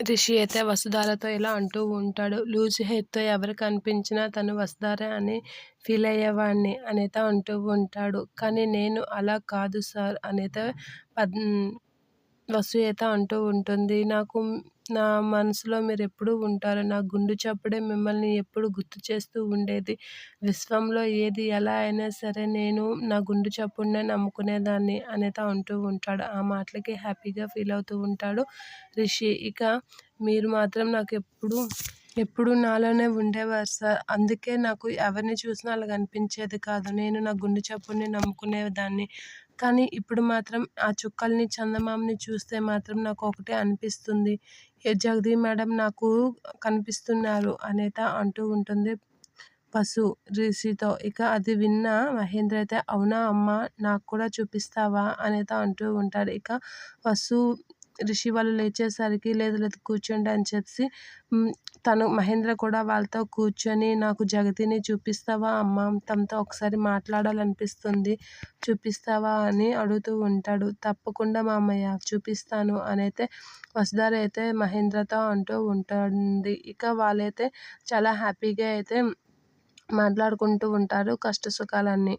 రిషి అయితే వసుధారతో ఇలా అంటూ ఉంటాడు. లూజ్ హెయిర్తో ఎవరు కనిపించినా తను వసుధారే అని ఫీల్ అయ్యేవాడిని అనేత అంటూ ఉంటాడు. కానీ నేను అలా కాదు సార్ అనేత పద్ వసూయత అంటూ ఉంటుంది. నాకు నా మనసులో మీరు ఎప్పుడూ ఉంటారు. నా గుండు చప్పుడే మిమ్మల్ని ఎప్పుడు గుర్తు చేస్తూ ఉండేది. విశ్వంలో ఏది ఎలా అయినా సరే నేను నా గుండు చప్పుడునే నమ్ముకునేదాన్ని అనేత అంటూ ఉంటాడు. ఆ మాటలకి హ్యాపీగా ఫీల్ అవుతూ ఉంటాడు రిషి. ఇక మీరు మాత్రం నాకు ఎప్పుడు ఎప్పుడు నాలోనే ఉండేవారు సార్. అందుకే నాకు ఎవరిని చూసినా అలాగ అనిపించేది కాదు. నేను నా గుండె చప్పుడుని నమ్ముకునేదాన్ని. కానీ ఇప్పుడు మాత్రం ఆ చుక్కల్ని చందమామని చూస్తే మాత్రం నాకు ఒకటే అనిపిస్తుంది. ఏ జగదీ మేడం నాకు కనిపిస్తున్నారు అనేత అంటూ ఉంటుంది పశు రిషితో. ఇక అది విన్న మహేంద్ర అయితే అవునా అమ్మ నాకు కూడా చూపిస్తావా అనేత అంటూ ఉంటాడు. ఇక పశు రిషి వాళ్ళు లేచేసరికి లేదు లేదు కూర్చోండి అని చెప్పి తను మహేంద్ర కూడా వాళ్ళతో కూర్చొని నాకు జగతిని చూపిస్తావా? అమ్మ తమతో ఒకసారి మాట్లాడాలనిపిస్తుంది. చూపిస్తావా అని అడుగుతూ ఉంటాడు. తప్పకుండా మామయ్య చూపిస్తాను అని అయితే వసుధార అయితే మహేంద్రతో అంటూ ఉంటుంది. ఇక వాళ్ళైతే చాలా హ్యాపీగా అయితే మాట్లాడుకుంటూ ఉంటారు కష్ట సుఖాలన్నీ